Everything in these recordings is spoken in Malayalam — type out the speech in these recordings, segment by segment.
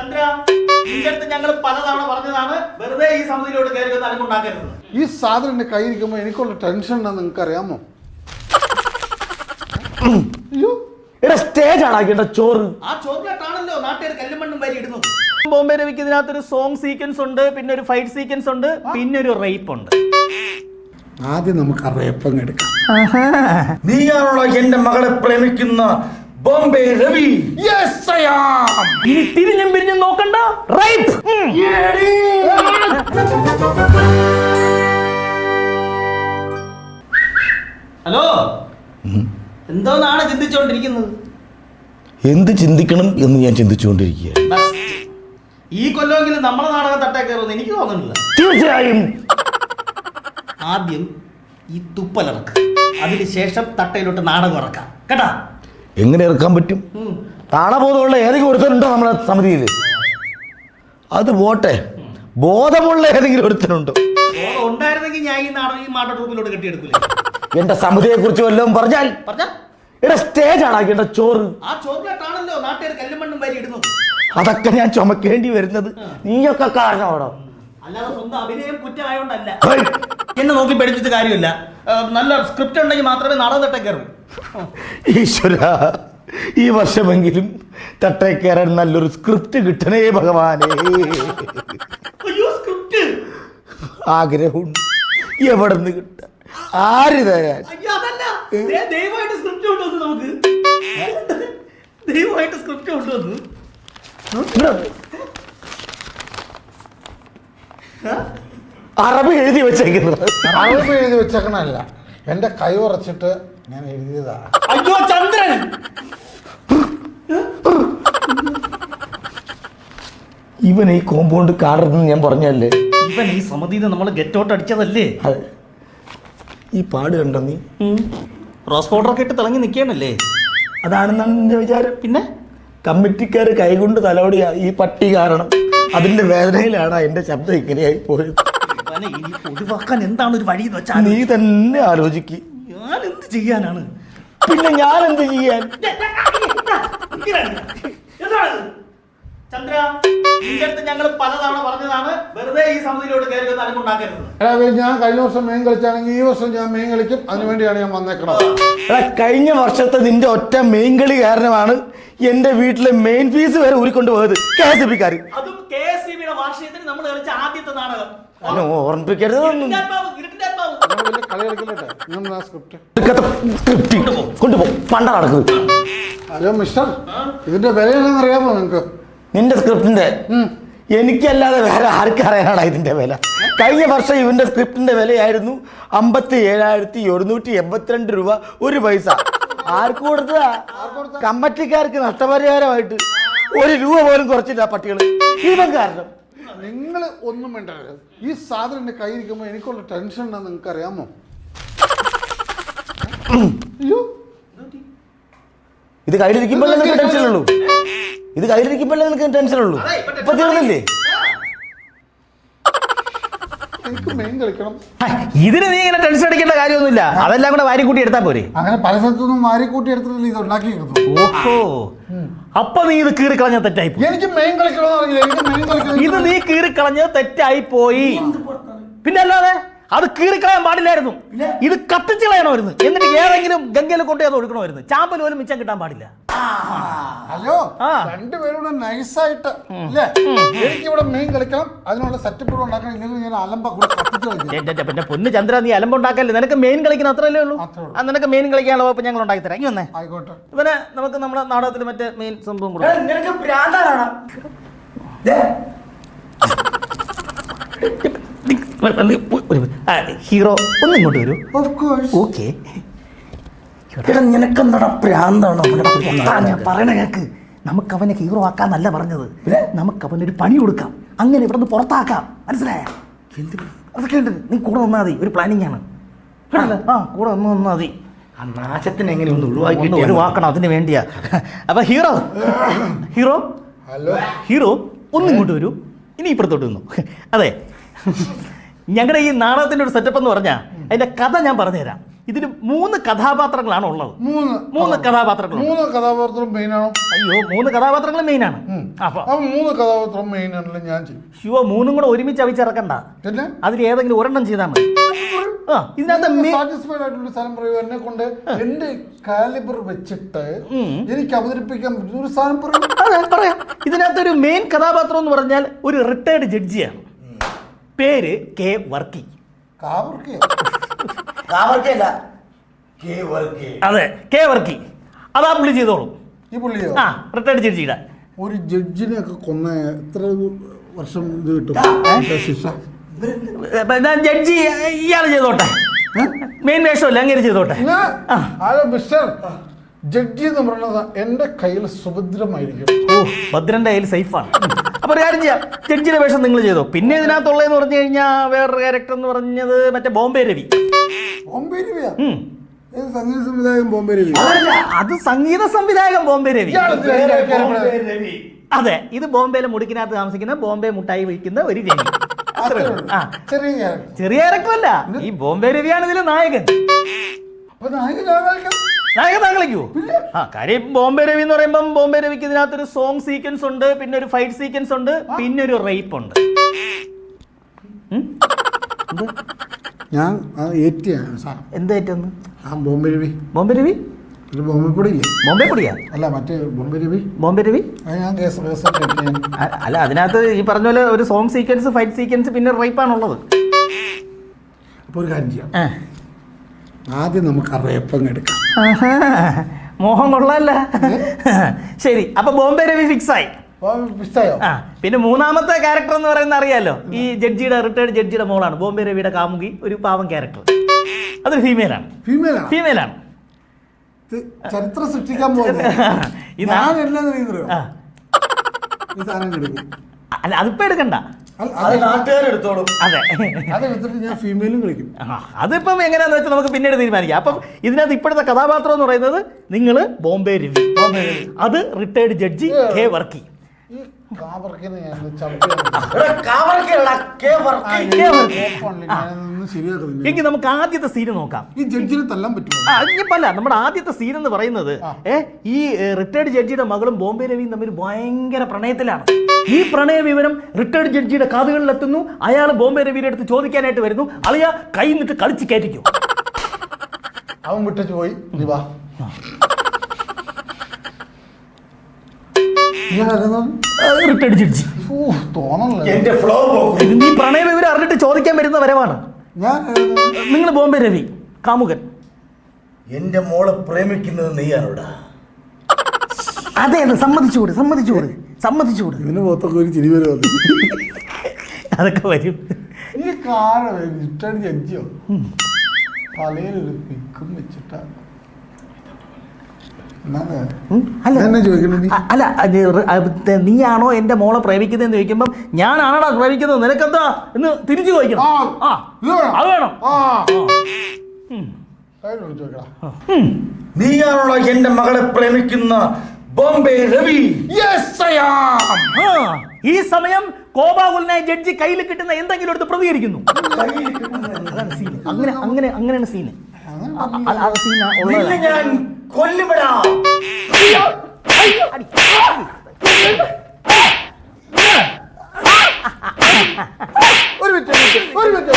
ചന്ദ്ര നിന്റെ ഞങ്ങൾ പലതവണ പറഞ്ഞതാണ് വെറുതെ ഈ സമിതിയിലോട്ട് കയറി ഒന്ന് അലമ്പുണ്ടാക്കരുത്. ഈ സാധനം എന്റെ കയ്യിൽ ഇരിക്കുമ്പോൾ എനിക്കുള്ള ടെൻഷൻ ഉണ്ടെന്ന് നിങ്ങൾക്ക് അറിയാമോ അയ്യോ. എടാ സ്റ്റേജ് ആണാക്കേണ്ട ചോറ്. ആ ചോക്ലേറ്റാണല്ലോ നാട്ടുകാർ കല്ലുമണ്ണും വരി ഇടുന്നത്. ബോംബെ രവിക്ക് ഇതിനകത്തൊരു സോങ് സീക്വൻസ് ഉണ്ട് പിന്നെ ഒരു ഫൈറ്റ് സീക്വൻസ് ഉണ്ട് പിന്നെ ഒരു റേപ്പ് ഉണ്ട്. ആദ്യം നമുക്ക് ആ റേപ്പങ്ങ് എടുക്കാം. നീയാണല്ലോ എന്റെ മകളെ പ്രേമിക്കുന്ന Bombay Ravi. Yes I am ഇനി തിരിഞ്ഞും പിരിഞ്ഞും നോക്കണ്ട. Right hello. എന്തോന്നാണ് ചിന്തിച്ചുകൊണ്ടിരിക്കുന്നത് എന്ത് ചിന്തിക്കണം എന്ന് ഞാൻ ചിന്തിച്ചുകൊണ്ടിരിക്കുക ഈ കൊല്ലമെങ്കിലും നമ്മളെ നാടകം തട്ടേ കയറുമെന്ന് എനിക്ക് തോന്നുന്നില്ല. തീർച്ചയായും. ആദ്യം ഈ തുപ്പലിറക്കുക അതിനുശേഷം തട്ടയിലോട്ട് നാടകം ഇറക്കാം. കേട്ടാ? എങ്ങനെ ഇറക്കാൻ പറ്റും? ഉം. താണബോധമുള്ള ഏതെങ്കിലും ഒരുത്തനുണ്ടോ നമ്മളെ സമിതിയിൽ? അത് പോട്ടെ. ബോധമുള്ള ഏതെങ്കിലും ഒരുത്തനുണ്ടോ? ഉണ്ടായിരുന്നെങ്കിൽ ഞാൻ ഈ നാടകം ഈ മാട്ട ട്രൂപ്പിലോട്ട് കെട്ടിയെടുക്കില്ല എന്റെ സമിതിയെ കുറിച്ച് വല്ലതും പറഞ്ഞാൽ? പറഞ്ഞ? എടാ സ്റ്റേജ് ആണാക്കേണ്ട ചോറ്. ആ ചോക്ലേറ്റാണല്ലോ നാട്ടുകാർ കല്ലുമണ്ണും വരി ഇടുന്നത്. അതൊക്കെ ഞാൻ ചുമക്കേണ്ടി വരുന്നത്. നീയൊക്കെ കാരണമാണോ അല്ലാതെ സ്വന്തം അഭിനയം കുറ്റമായോണ്ടല്ല! എന്നെ നോക്കി പഠിച്ചിട്ട് കാര്യമില്ല. നല്ല സ്ക്രിപ്റ്റ് ഉണ്ടെങ്കിൽ മാത്രമേ നാടകം തട്ടേ കയറൂ. ഈശ്വര ഈ വർഷമെങ്കിലും തട്ടേ കയറാൻ നല്ലൊരു സ്ക്രിപ്റ്റ് കിട്ടണേ ഭഗവാനെ. അയ്യോ സ്ക്രിപ്റ്റ് ആഗ്രഹമുണ്ട്. എവിടെ നിന്ന് കിട്ടാൻ? ആര് തരാൻ? അറബ് അതല്ല. ദേ, ദയവായിട്ട് സ്ക്രിപ്റ്റ് കൊണ്ടുവന്നു നമുക്ക്. ദയവായിട്ട് സ്ക്രിപ്റ്റ് കൊണ്ടുവന്നു അറബി എഴുതി വെച്ചേക്കുന്നത്. അറബ് എഴുതി വെച്ചേക്കണല്ല എന്റെ കൈ ഉറച്ചിട്ട് ഞാൻ എഴുതിയതാ. അയ്യോ ചന്ദ്രൻ! ഇവൻ ഈ കോമ്പൗണ്ട് കാണരുതെന്ന് ഞാൻ പറഞ്ഞല്ലേ ഇവൻ ഈ സമിതിയിൽ നമ്മൾ ഗെറ്റ് ഔട്ട് അടിച്ചതല്ലേ? അതെ. ഈ പാട് കണ്ടോ നീ? റോസ് പൗഡറൊക്കെ ഇട്ട് തിളങ്ങി നിൽക്കണല്ലേ അതാണെന്നാണ് നിന്റെ വിചാരം? പിന്നെ? കമ്മിറ്റിക്കാർ കൈകൊണ്ട് തലോടിയ ഈ പട്ടി കാരണം. അതിന്റെ വേദനയിലാണ് എന്റെ ശബ്ദം ഇങ്ങനെയായി പോയത്. ഇവനെ ഇനി ഒഴിവാക്കാൻ എന്താണ് ഒരു വഴി എന്ന് വെച്ചാൽ നീ തന്നെ ആലോചിക്ക്. ഞാൻ എന്ത് ചെയ്യാനാണ്? പിന്നെ ഞാൻ എന്ത് ചെയ്യാൻ ചന്ദ്ര ഞങ്ങൾ പലതവണ പറഞ്ഞതാണ് വെറുതെ ഈ സമിതിയിലോട്ട് കയറി ഒന്ന് അലമ്പുണ്ടാക്കരുത് എടാ ഞാൻ കഴിഞ്ഞ വർഷം മെയിൻ കളിച്ചാണെങ്കിൽ ഈ വർഷം ഞാൻ മെയിൻ കളിക്കും. അതിനുവേണ്ടിയാണ് ഞാൻ വന്നേക്കണത്. എടാ കഴിഞ്ഞ വർഷത്തെ നിന്റെ ഒറ്റ മെയിൻ കളി കാരണമാണ് എന്റെ വീട്ടിലെ മെയിൻ ഫീസ് വരെ ഊരിക്കൊണ്ട് പോയത് കെ എസ് ഇ ബിക്കാർ അതും കെ എസ് ഇ ബിയുടെ വാർഷികത്തിന് നമ്മൾ കളിച്ച ആദ്യത്തെ നാടകം. ഓർമ്മിപ്പിക്കരുത് കൊണ്ടുപോ പണ്ട നടക്കുന്നത്. ഹലോ മിസ്റ്റർ ഇതിന്റെ അറിയാമോ നിങ്ങൾക്ക് നിന്റെ സ്ക്രിപ്റ്റിന്റെ എനിക്കല്ലാതെ വേറെ ആർക്കറിയാനാണ് ഇതിന്റെ വില. കഴിഞ്ഞ വർഷം ഇവന്റെ സ്ക്രിപ്റ്റിന്റെ വിലയായിരുന്നു അമ്പത്തി ഏഴായിരത്തി ഒരുന്നൂറ്റി എൺപത്തിരണ്ട് രൂപ ഒരു പൈസ. ആർക്ക് കൊടുത്തതാ? കമ്മറ്റിക്കാർക്ക് നഷ്ടപരിഹാരമായിട്ട്. ഒരു രൂപ പോലും കുറച്ചില്ല പട്ടികൾ ഇവൻ കാരണം. നിങ്ങൾ ഒന്നും വേണ്ട. ഈ സാധനം എന്റെ കയ്യിൽ ഇരിക്കുമ്പോൾ എനിക്കുള്ള ടെൻഷൻ ഉണ്ടെന്ന് നിങ്ങൾക്ക് അറിയാമോ അയ്യോ. ഇത് കയ്യിലിരിക്കുമ്പോഴേ നിങ്ങൾക്ക് ടെൻഷൻ ഉള്ളൂ? ഇത് കയ്യിലിരിക്കുമ്പോഴേ നിങ്ങൾക്ക് ടെൻഷൻ ഉള്ളൂ? ഇപ്പൊ തീർന്നില്ലേ? എനിക്ക് മെയിൻ കളിക്കണം. ഇതിന് നീ ഇങ്ങനെ ടെൻഷൻ അടിക്കേണ്ട കാര്യമൊന്നുമില്ല. അതെല്ലാം കൂടെ വാരിക്കൂട്ടി എടുത്താൽ പോരെ. അങ്ങനെ പല സ്ഥലത്തൊന്നും വാരിക്കൂട്ടി കൂട്ടി എടുത്തിട്ടില്ല ഇത് ഉണ്ടാക്കി ഓഹോ. അപ്പൊ നീ ഇത് കീറി കളഞ്ഞ തെറ്റായി പോയി. എനിക്ക് മെയിൻ കളിക്കണം ഇത് നീ കീറി കളഞ്ഞത് തെറ്റായി പോയി പിന്നെ അല്ലാതെ? അത് കീറിക്കളയാൻ പാടില്ലായിരുന്നു. ഇത് കത്തിച്ച് കളയണമായിരുന്നു. എന്നിട്ട് ഏതെങ്കിലും ഗംഗയിൽ കൊണ്ട് അത് ഒഴുക്കണമായിരുന്നു. ചാമ്പൽ പോലും മിച്ചം കിട്ടാൻ പാടില്ല. ഹലോ. രണ്ടുപേരുടെ നൈസായിട്ട് അല്ലേ? എനിക്ക് ഇവിടെ മെയിൻ കളിക്കണം അതിനുള്ള സെറ്റപ്പ് ഉണ്ടാക്കണം ഇല്ലെങ്കിൽ ഞാൻ അലമ്പ പിന്നെ പൊന്ന് ചന്ദ്ര നീ അലമ്പ ഉണ്ടാക്കല്ലേ? നിനക്ക് മെയിൻ കളിക്കുന്ന അത്രയല്ലേ ഉള്ളൂ? ആ നിനക്ക് മെയിൻ കളിക്കാനുള്ള വകുപ്പ് ഞങ്ങൾ ഉണ്ടാക്കി തരാം ഇനി വന്നേ. ആയിക്കോട്ടെ. ഇവനെ നമുക്ക് നമ്മുടെ നാടകത്തിൽ മറ്റേ മെയിൻ സംഭവം കൊടുക്കാം. നിനക്ക് ഭ്രാന്താണ് ഹീറോ ഒന്ന് ഇങ്ങോട്ട് വരൂ. Of course okay. നിനക്കെന്താടാ ഭ്രാന്താണോ ഞാൻ പറയണ കേക്ക്. നമുക്ക് അവനെ ഹീറോ ആക്കാന്നല്ല പറഞ്ഞത്. നമുക്ക് അവനൊരു പണി കൊടുക്കാം. അങ്ങനെ ഇവിടെ നിന്ന് പുറത്താക്കാം. മനസ്സിലായ? അതൊക്കെ ഉണ്ട്. നീ കൂടെ വന്നാൽ മതി. ഒരു പ്ലാനിങ് ആണ്. ആ. കൂടെ വന്ന് വന്നാൽ മതി. ആ നാശത്തിന് എങ്ങനെ ഒന്ന് ഒന്ന് ഒഴിവാക്കി ഒഴിവാക്കണം അതിന് വേണ്ടിയാ. അപ്പൊ ഹീറോ ഹീറോ ഹലോ. ഹീറോ ഒന്ന് ഇങ്ങോട്ട് വരൂ. ഇനി ഇപ്പുറത്തോട്ട് വന്നു അതെ. ഞങ്ങളുടെ ഈ നാടകത്തിന്റെ ഒരു സെറ്റപ്പ് എന്ന് പറഞ്ഞാൽ അതിന്റെ കഥ ഞാൻ പറഞ്ഞുതരാം. ഇതിന് മൂന്ന് കഥാപാത്രങ്ങളാണ് ഉള്ളത്. മൂന്ന്. മൂന്ന് കഥാപാത്രങ്ങൾ മൂന്ന് കഥാപാത്രം മെയിൻ ആണോ. അയ്യോ മൂന്ന് കഥാപാത്രങ്ങൾ മെയിനാണ് അപ്പൊ മൂന്ന് കഥാപാത്രം മെയിൻ ആണല്ലോ ഞാൻ ചെയ്യും. ശിവ മൂന്നും കൂടെ ഒരുമിച്ച് അവിച്ചിറക്കണ്ട. അതിൽ ഏതെങ്കിലും ഒരെണ്ണം ചെയ്താൽ മതി. സാറ്റിസ്ഫൈഡ് ആയിട്ടുള്ള സ്ഥലം പറയൂ. എന്നെ കൊണ്ട് എന്റെ കാലിബർ വെച്ചിട്ട് എനിക്ക് അവതരിപ്പിക്കാൻ പറ്റുന്ന ഒരു സാധനം പറയൂ. അതെ പറയാം. ഇതിനകത്ത് ഒരു മെയിൻ കഥാപാത്രം എന്ന് പറഞ്ഞാൽ ഒരു റിട്ടയർഡ് ജഡ്ജിയാണ് പേര് കെ വർക്കി. കാവർക്കല്ല കെ വർക്ക് അതെ കെ വർക്കി. അതാ പുള്ളി ചെയ്തോളും. ഈ പുള്ളിയോ? ആ റിട്ടയർഡ് ജഡ്ജിയുടെ ഒരു ജഡ്ജിനെ ഒക്കെ കൊന്ന എത്ര വർഷം ഇത് കിട്ടും? എന്താ ശിക്ഷ? ജഡ്ജി ഇയാൾ ചെയ്തോട്ടെ? മെയിൻ വേഷമല്ല അങ്ങനെ ചെയ്തോട്ടെ? ഞാൻ മിസ്റ്റർ ജഡ്ജി എന്ന് പറയുന്നത് എന്റെ കയ്യിൽ സുഭദ്രമായിരിക്കും. ഓ ഭദ്രന്റെ കയ്യിൽ സേഫാണ്. അപ്പൊ ഒരു കാര്യം ചെയ്യാം. ജഡ്ജിയുടെ വേഷം നിങ്ങൾ ചെയ്തോ. പിന്നെ ഇതിനകത്തുള്ളതെന്ന് പറഞ്ഞു കഴിഞ്ഞാൽ വേറൊരു ക്യാരക്ടർ എന്ന് പറഞ്ഞത് മറ്റേ ബോംബെ രവി. ബോംബെ രവിയാ? ഉം. ഏത് സംഗീത സംവിധായകൻ ബോംബെ രവി? അതല്ല അത് സംഗീത സംവിധായകൻ ബോംബെ രവി? അതെ ഇത് ബോംബെയിലെ മുടിക്കിനകത്ത് താമസിക്കുന്ന ബോംബെ മുട്ടായി വിൽക്കുന്ന ഒരു രവി. അത്രേ ഉള്ളൂ. ആ. ചെറിയ ഇറക്കമല്ല ചെറിയ ഈ ബോംബെ രവിയാണ് ഇതിലെ നായകൻ. അപ്പൊ നായകൻ നായകൻ താങ്കളിക്കോ ആ കാര്യം ബോംബെ രവി എന്ന് പറയുമ്പം ബോംബെ രവിക്ക് ഇതിനകത്ത് ഒരു സോങ് സീക്വൻസ് ഉണ്ട് പിന്നെ ഒരു ഫൈറ്റ് സീക്വൻസ് ഉണ്ട് പിന്നെ ഒരു റേപ്പ് ഉണ്ട്? ഞാൻ എന്ത് ഏറ്റെന്ന്? ബോംബെ രവി. ബോംബെ രവി? ബോംബെ ബോംബെ പൊടിയാ? അല്ല മറ്റേ ബോംബെ രവി. ബോംബെ രവി? അതിനകത്ത് ഈ പറഞ്ഞ പോലെ ഒരു സോങ് സീക്വൻസ് ഫൈറ്റ് സീക്വൻസ് പിന്നെ റേപ്പാണുള്ളത് അപ്പൊ ഒരു കാര്യം ചെയ്യാം. ആദ്യം നമുക്ക് അറിയപ്പം എടുക്കാം. മോഹം കൊള്ളാല്ല. ശരി അപ്പൊ ബോംബെ രവി ഫിക്സ് ആയി. ആ പിന്നെ മൂന്നാമത്തെ ക്യാരക്ടർ എന്ന് പറയുന്നത് അറിയാലോ? ഈ ജഡ്ജിയുടെ റിട്ടയർഡ് ജഡ്ജിയുടെ മോളാണ്. ബോംബെ രവിയുടെ കാമുകി ഒരു പാവം ക്യാരക്ടർ അത് ഫീമെയിലാണ് ഫീമെയിൽ ആണ്? ഫീമെയിലാണ് ആണ്. ചരിത്രം സൃഷ്ടിക്കാൻ പോകുന്നത് അല്ല അതിപ്പോ എടുക്കണ്ട. അത് നാട്ടുകാരെടുത്തോളും ഞാൻ ഫീമെയിലും കളിക്കും. അതിപ്പം എങ്ങനെയാന്ന് വെച്ചാൽ നമുക്ക് പിന്നീട് തീരുമാനിക്കാം. അപ്പം ഇതിനകത്ത് ഇപ്പോഴത്തെ കഥാപാത്രം എന്ന് പറയുന്നത് നിങ്ങൾ ബോംബെ രവി ബോംബെ അത് റിട്ടയർഡ് ജഡ്ജി കെ വർക്കി. കാവർക്കിനെ ഞാൻ എങ്കിൽ നമുക്ക് ആദ്യത്തെ സീന് നോക്കാം. ഈ ജഡ്ജിനെ തല്ലാൻ പറ്റുമോ? അല്ല നമ്മുടെ ആദ്യത്തെ സീൻ എന്ന് പറയുന്നത് ഏ ഈ റിട്ടയർഡ് ജഡ്ജിയുടെ മകളും ബോംബെ രവിയും തമ്മിൽ ഭയങ്കര പ്രണയത്തിലാണ്. ഈ പ്രണയ വിവരം റിട്ടയർഡ് ജഡ്ജിയുടെ കാതുകളിൽ എത്തുന്നു അയാൾ ബോംബെ രവിയുടെ അടുത്ത് ചോദിക്കാനായിട്ട് വരുന്നു. അളിയ കൈ നിട്ട് കളിച്ച് കയറ്റിക്കും അവൻ വിട്ടിട്ട് പോയി. നീ വാ. നീ ജഡ്ജി ഊ, എന്റെ ഫ്ലോ ഇത് നീ പ്രണയ വിവരം അറിഞ്ഞിട്ട് ചോദിക്കാൻ വരുന്ന വരവാണ്. ഞാൻ? നിങ്ങൾ ബോംബെ രവി കാമുകൻ. എന്റെ മോളെ പ്രേമിക്കുന്നത് നീയാണോടാ അതെ അതെ സമ്മതിച്ചുകൂടെ സമ്മതിച്ചുകൂടെ സമ്മതിച്ചുകൂടെ ഇവന് പുറത്തൊക്കെ ഒരു ചിരി വരും അത്. അതൊക്കെ വരും. ഈ കാറ് ഇഷ്ടം ജഡ്ജിയോ ഒരു പിക്കും വെച്ചിട്ടാ. എന്നാ ഉം, അല്ല. അല്ല നീയാണോ എന്റെ മോളെ പ്രേമിക്കുന്നതെന്ന് ചോദിക്കുമ്പോൾ ഞാനാണോടാ പ്രേമിക്കുന്നത് നിനക്കെന്താ? എന്ന് തിരിച്ചു ചോദിക്കണം. ആ, അത് വേണം. നീയാണോടാ എന്റെ മകളെ പ്രേമിക്കുന്ന ബോംബെ രവി? ഈ സമയം കോപാകുലനായ ജഡ്ജി കയ്യിൽ കിട്ടുന്ന എന്തെങ്കിലും എടുത്ത് പ്രതികരിക്കുന്നു. അങ്ങനെ അങ്ങനെ അങ്ങനെയാണ് സീന് ഉള്ളത് ഞാൻ കൊല്ലുപെടാ ഒരു മിനിറ്റ് ഒരു മിനിറ്റ്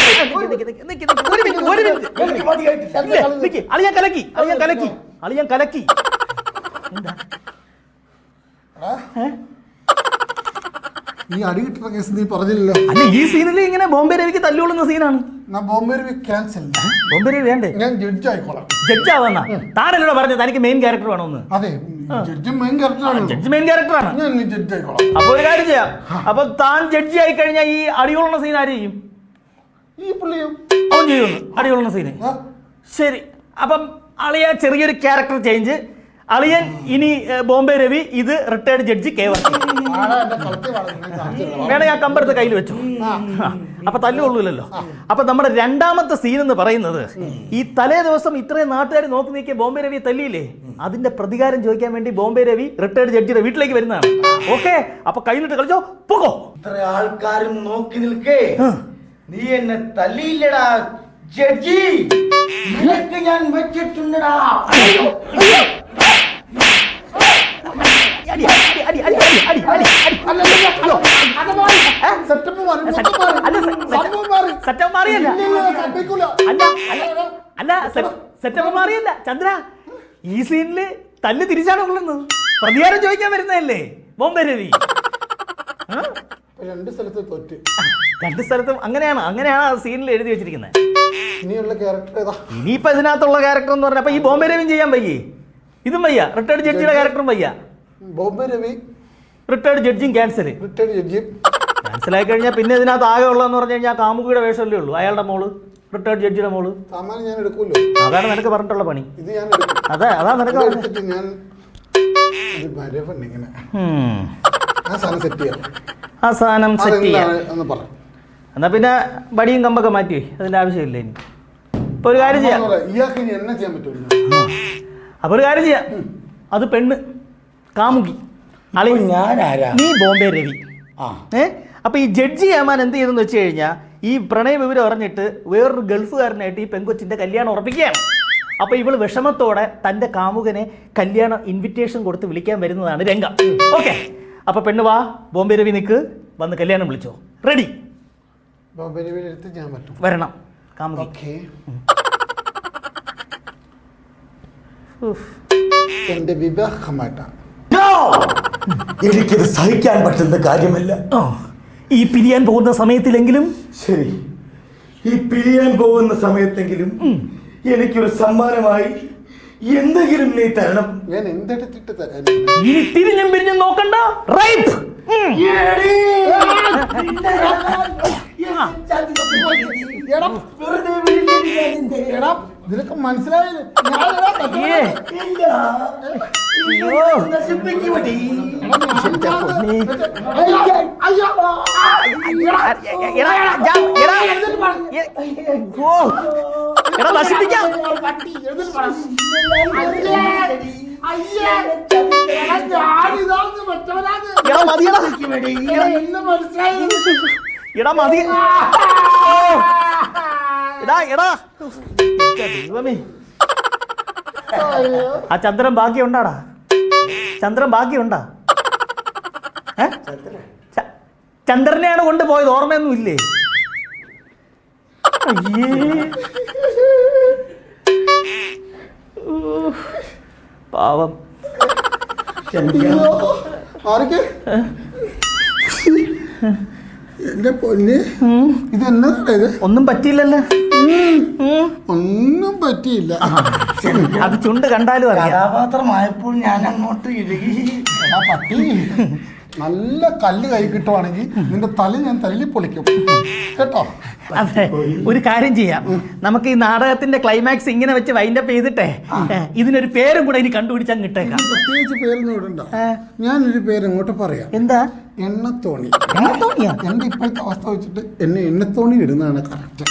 അളിയാൻ കലക്കി അളിയാൻ കലക്കി അളിയാൻ കലക്കി? ഈ അടി കിട്ടുന്ന കേസ് നീ പറഞ്ഞില്ലല്ലോ. അല്ല ഈ സീനിൽ ഇങ്ങനെ ബോംബെ രവിക്ക് തല്ലുകൊള്ളുന്ന സീനാണ് ഞാൻ ക്യാൻസൽ വേണ്ടേ? ഞാൻ ജഡ്ജ് ആയിക്കോളാം. ജഡ്ജ് ആവുന്ന പറഞ്ഞത് തനിക്ക് മെയിൻ ക്യാരക്ടർ വേണമെന്ന്. അതെ ജഡ്ജ് മെയിൻ ക്യാരക്ടറാണ് ജഡ്ജ് മെയിൻ ക്യാരക്ടറാണ് ഞാൻ ജഡ്ജ് ആയിക്കോളാം. അപ്പോൾ ഒരു കാര്യം ചെയ്യാം. അപ്പോൾ താൻ ജഡ്ജി ആയി കഴിഞ്ഞാൽ ഈ അടികൊള്ളുന്ന സീൻ ആര് ചെയ്യും? ഈ പുള്ളിയോ അവൻ ചെയ്യുന്നു അടികൊള്ളുന്ന സീന് ആ, ശരി. അപ്പം അളിയ ചെറിയൊരു ക്യാരക്ടർ ചേഞ്ച് അളിയൻ ഇനി ബോംബെ രവി ഇത് റിട്ടയർഡ് ജഡ്ജി കെ വർക്കി. വേണേ ആ കമ്പെടുത്ത് കയ്യിൽ വെച്ചു. അപ്പൊ തല്ലുകൊള്ളൂലല്ലോ. അപ്പൊ നമ്മുടെ രണ്ടാമത്തെ സീൻ എന്ന് പറയുന്നത് ഈ തലേ ദിവസം ഇത്രയും നാട്ടുകാർ നോക്കി നീക്കിയ ബോംബെ രവി തല്ലിയില്ലേ? അതിന്റെ പ്രതികാരം ചോദിക്കാൻ വേണ്ടി ബോംബെ രവി റിട്ടയർഡ് ജഡ്ജിയുടെ വീട്ടിലേക്ക് വരുന്നതാണ്. ഓക്കെ അപ്പൊ കയ്യിലിട്ട് കളിച്ചോ? പോകോ. ഇത്ര ആൾക്കാരും നോക്കി നിൽക്കേ. നീ എന്നെ തല്ലിയില്ലടാ ജഡ്ജി. നിനക്ക് ഞാൻ വെച്ചിട്ടുണ്ടടാ അടി, അടി, അടി, അടി, അടി, അടി, അടി, അടി. സെറ്റപ്പ് മാറിയല്ല. അല്ല അല്ല സെറ്റപ്പ് മാറിയല്ല. ചന്ദ്ര ഈ സീനിൽ തല്ല് തിരിച്ചാണ് കൊള്ളുന്നത്? പ്രതികാരം ചോദിക്കാൻ വരുന്നതല്ലേ ബോംബെ രവി? രണ്ട് സ്ഥലത്ത് തോറ്റ്. രണ്ട് സ്ഥലത്തും അങ്ങനെയാണ് അങ്ങനെയാണ് ആ സീനിൽ എഴുതി വെച്ചിരിക്കുന്നത്. ഇനിയുള്ള ക്യാരക്ടർ ഏതാ? ഇനിയിപ്പോ ഇതിനകത്തുള്ള ക്യാരക്ടർ എന്ന് പറഞ്ഞാൽ അപ്പൊ ഈ ബോംബെ രവിയും ചെയ്യാൻ വയ്യേ. ഇതും വയ്യ. റിട്ടയർഡ് ജഡ്ജിയുടെ ക്യാരക്ടറും വയ്യ. ബോംബെ രവി റിട്ടയർഡ് ജഡ്ജിയും ക്യാൻസൽ റിട്ടയർഡ് ജഡ്ജി. ക്യാൻസൽ ആയി കഴിഞ്ഞാൽ പിന്നെ ഇതിനകത്ത് ആകെ ഉള്ളതെന്ന് പറഞ്ഞു കഴിഞ്ഞാൽ കാമുകിയുടെ വേഷമല്ലേ ഉള്ളൂ. അയാളുടെ മോൾ റിട്ടയർഡ് ജഡ്ജിയുടെ മോൾ. സാമാന്യം ഞാൻ അതാണ് നിനക്ക് പറഞ്ഞിട്ടുള്ള പണി. ഇത് ഞാൻ എടുക്കും. അതെ അതാ നിനക്ക് ഇത് പറഞ്ഞത്. എടുത്തിട്ട് ഞാൻ ഇത് വരവുണ്ട് ഇങ്ങനെ. ഉം. ആ സാധനം സെറ്റ് ചെയ്യാം. ആ സാധനം സെറ്റ് ചെയ്യാം. അതെന്താണ് എന്ന് പറ. എന്നാ പിന്നെ വടിയും കമ്പൊക്കെ മാറ്റി അതിന്റെ ആവശ്യമില്ല ഇനി. അപ്പൊ ഒരു കാര്യം ചെയ്യാം. പറ, ഇയാൾക്ക് ഇനി എന്നെ ചെയ്യാൻ പറ്റുമല്ലോ അപ്പൊ ഒരു കാര്യം ചെയ്യാം. അത് പെണ്ണ് കാമുകി. അളി ഞാൻ ആരാ നീ ബോംബെ രവി. ആ. ഏ? അപ്പൊ ഈ ജഡ്ജി ഏമാൻ എന്ത് ചെയ്തെന്ന് വെച്ച് കഴിഞ്ഞാൽ ഈ പ്രണയ വിവരം അറിഞ്ഞിട്ട് വേറൊരു ഗൾഫുകാരനായിട്ട് ഈ പെങ്കൊച്ചിന്റെ കല്യാണം ഉറപ്പിക്കുകയാണ്. അപ്പൊ ഇവൾ വിഷമത്തോടെ തന്റെ കാമുകനെ കല്യാണ ഇൻവിറ്റേഷൻ കൊടുത്ത് വിളിക്കാൻ വരുന്നതാണ് രംഗം. ഓക്കെ. അപ്പൊ പെണ്ണ് വാ ബോംബെ രവി നിക്ക്. വന്ന് കല്യാണം വിളിച്ചോ. റെഡി. ബോംബെ രവിയുടെ അടുത്ത് ഞാൻ പറ്റും വരണം. കാമുകി. എന്റെ വിവാഹമായിട്ടാണ്! എനിക്കിത് സഹിക്കാൻ പറ്റുന്ന കാര്യമല്ല. ഈ പിരിയാൻ പോകുന്ന സമയത്തിലെങ്കിലും? ശരി. ഈ പിരിയാൻ പോകുന്ന സമയത്തെങ്കിലും എനിക്കൊരു സമ്മാനമായി എന്തെങ്കിലും നീ തരണം. ഞാൻ എന്തെടുത്തിട്ട് തരാൻ ഇനി തിരിഞ്ഞും പിരിഞ്ഞും നോക്കണ്ട. റൈപ്പ്. നിനക്ക് മനസ്സിലായില്ലേ? എടാ, നശിപ്പിക്കാം. എടാ മതി. എടാ എടാ. ദൈവമേ. ആ ചന്ദ്രൻ ബാക്കി ഉണ്ടാടാ ചന്ദ്രൻ ബാക്കി ഉണ്ടാ ച- ചന്ദ്രനെയാണ് കൊണ്ടുപോയത് ഓർമ്മയൊന്നും ഇല്ലേ പാവം. എന്റെ പൊന്ന്. ഇത് എന്നതാ ഇത്? ഒന്നും പറ്റിയില്ലല്ലോ. ഒന്നും പറ്റിയില്ല. അത് ചുണ്ട് കണ്ടാലും അറിയാം. കഥാപാത്രമായപ്പോൾ ഞാൻ അങ്ങോട്ട് ഇഴുകി. എടാ പട്ടി നല്ല കല്ല് കൈ കിട്ടുവാണെങ്കിൽ നിന്റെ തല ഞാൻ തല്ലി പൊളിക്കും. കേട്ടോ? അതെ ഒരു കാര്യം ചെയ്യാം. നമുക്ക് ഈ നാടകത്തിന്റെ ക്ലൈമാക്സ് ഇങ്ങനെ വെച്ച് വൈൻഡപ്പ് ചെയ്തിട്ടേ ഇതിനൊരു പേരും കൂടെ ഇനി കണ്ടുപിടിച്ചാൽ കിട്ടേക്കാം പ്രത്യേകിച്ച് പേരൊന്നും ഇടണ്ട. ഞാനൊരു പേര് ഇങ്ങോട്ട് പറയാം. എന്താ? എണ്ണത്തോണി. എണ്ണത്തോണിയാ? എന്റെ ഇപ്പോഴത്തെ അവസ്ഥ വെച്ചിട്ട് എന്നെ എണ്ണത്തോണി ഇടുന്നതാണ് കറക്റ്റ്.